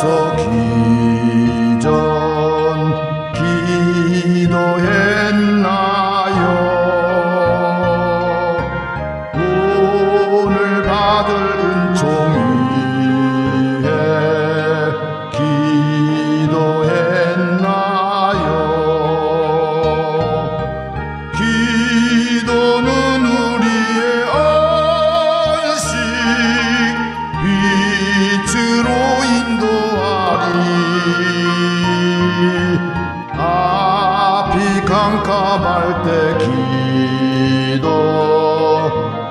so 캄캄할 때 기도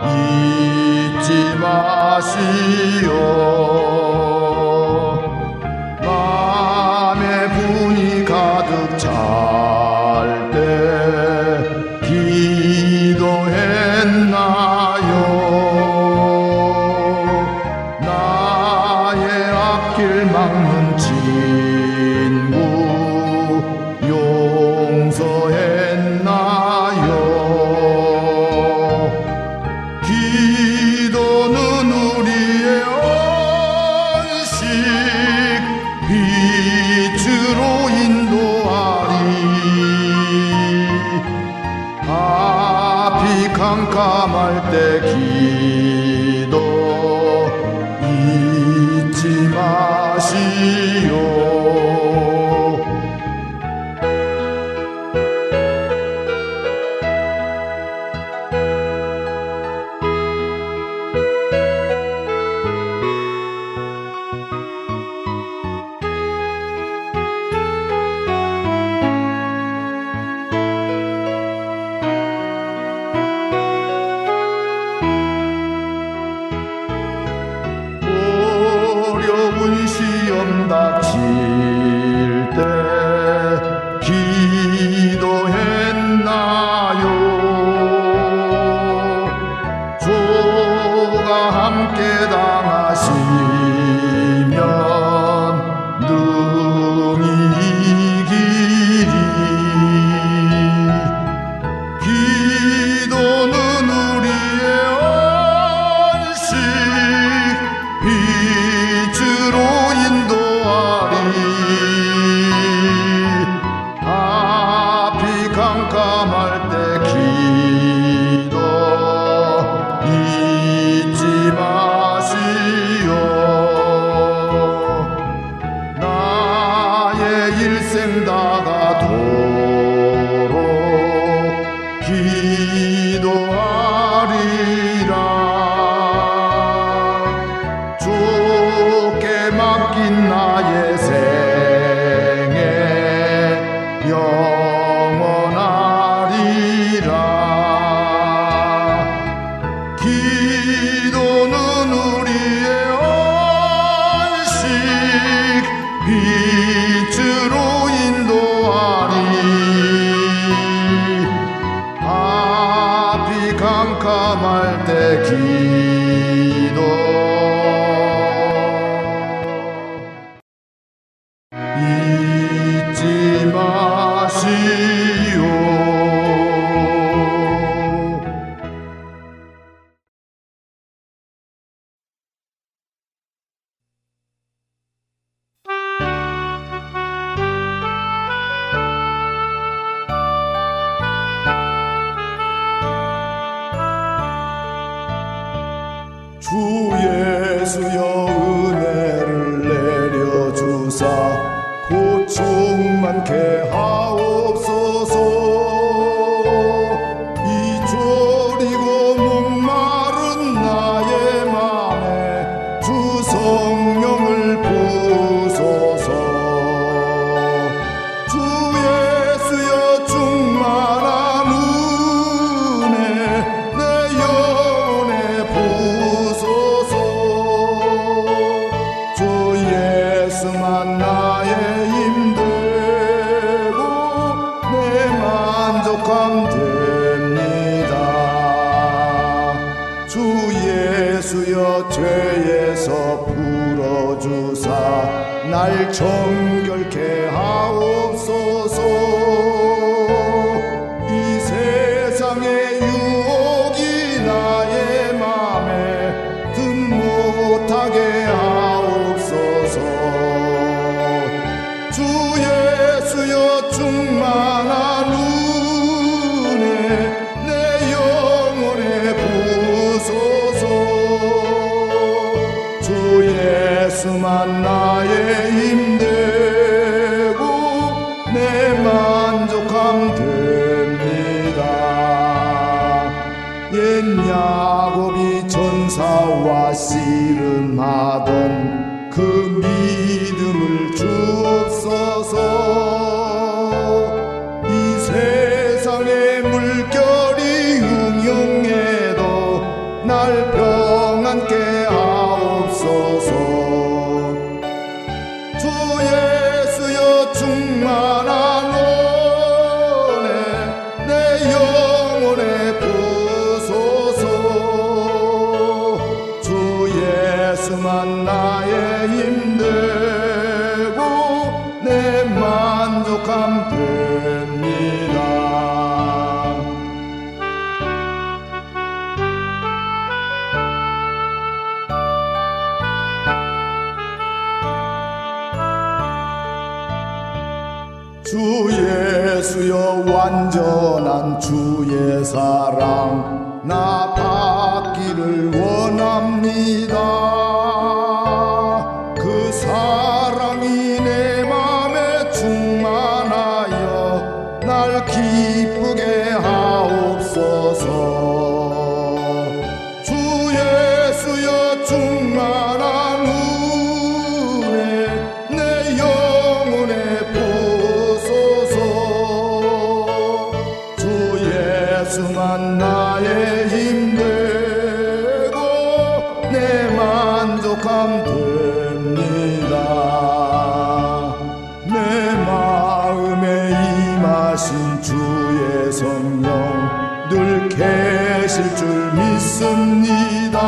잊지 마시오 캄캄할 때기 시 많게 하옵소서. 이 졸이고 목마른 나의 맘에 주 성령을 부소서. 주 예수여 충만한 은혜 내 영혼에 부소서. 주 예수만 나의 날 정결케 하옵소서. 이 세상의 유혹이 나의 맘에 든 못하게 하옵소서. 주 예수여 충만하 내 영혼에 부소서. 주 예수만 내 만족함 됩니다. 옛 야곱이 전사와 씨름하던 그 믿음을 주옵소서 완전한 주의 사랑 나 받기를 원합니다. 그 사랑이 내 맘에 충만하여 날 기쁘게 하옵소서 힘되고 내 만족함 됩니다. 내 마음에 임하신 주의 성령 늘 계실 줄 믿습니다